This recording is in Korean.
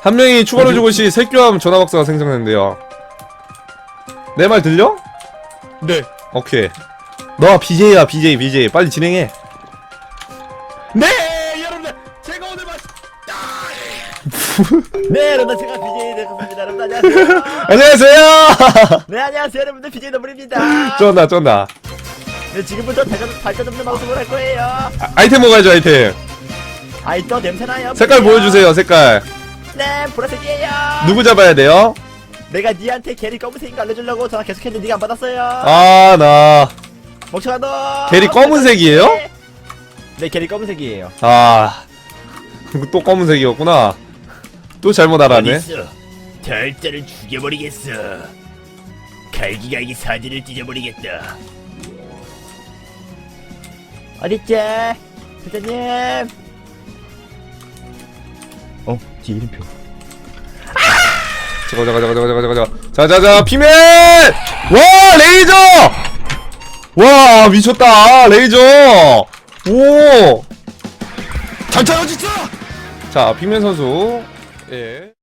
한 명이 추가로 주고 시 색교함 전화 박사가 생성됐는데요. 내 말 들려? 네. 오케이. 너 BJ야 BJ BJ 빨리 진행해. 네, 여러분들 제가 오늘 마시. 네, 여러분들 제가 BJ 되겠습니다. 여러분 안녕하세요. 안녕하세요. 네, 안녕하세요, 여러분들 BJ 너블입니다. 쩐다 쩐다. 네, 지금부터 발전 발전 없는 방송을 할 거예요. 아, 아이템 먹어야죠 아이템. 아이 또 냄새나요. 색깔. 보여주세요 색깔. 네, 보라색이에요. 누구 잡아야 돼요? 내가 니한테 게리 검은색인 거 알려주려고 전화 계속했는데 니가 안 받았어요. 아 나. 멍청한 너. 게리 검은색이에요? 네, 게리 검은색이에요. 아. 또 검은색이었구나. 또 잘못 알았네. 어딨어? 절대를 죽여버리겠어. 갈기가 이 사진을 찢어버리겠다. 어딨지? 회장님. 어, 뒤 이름표. 잠깐 잠깐 잠깐 잠깐 잠깐 잠깐. 자자자 피맨. 와 레이저. 와 미쳤다 레이저. 오. 어딨어? 자 피맨 선수. 예.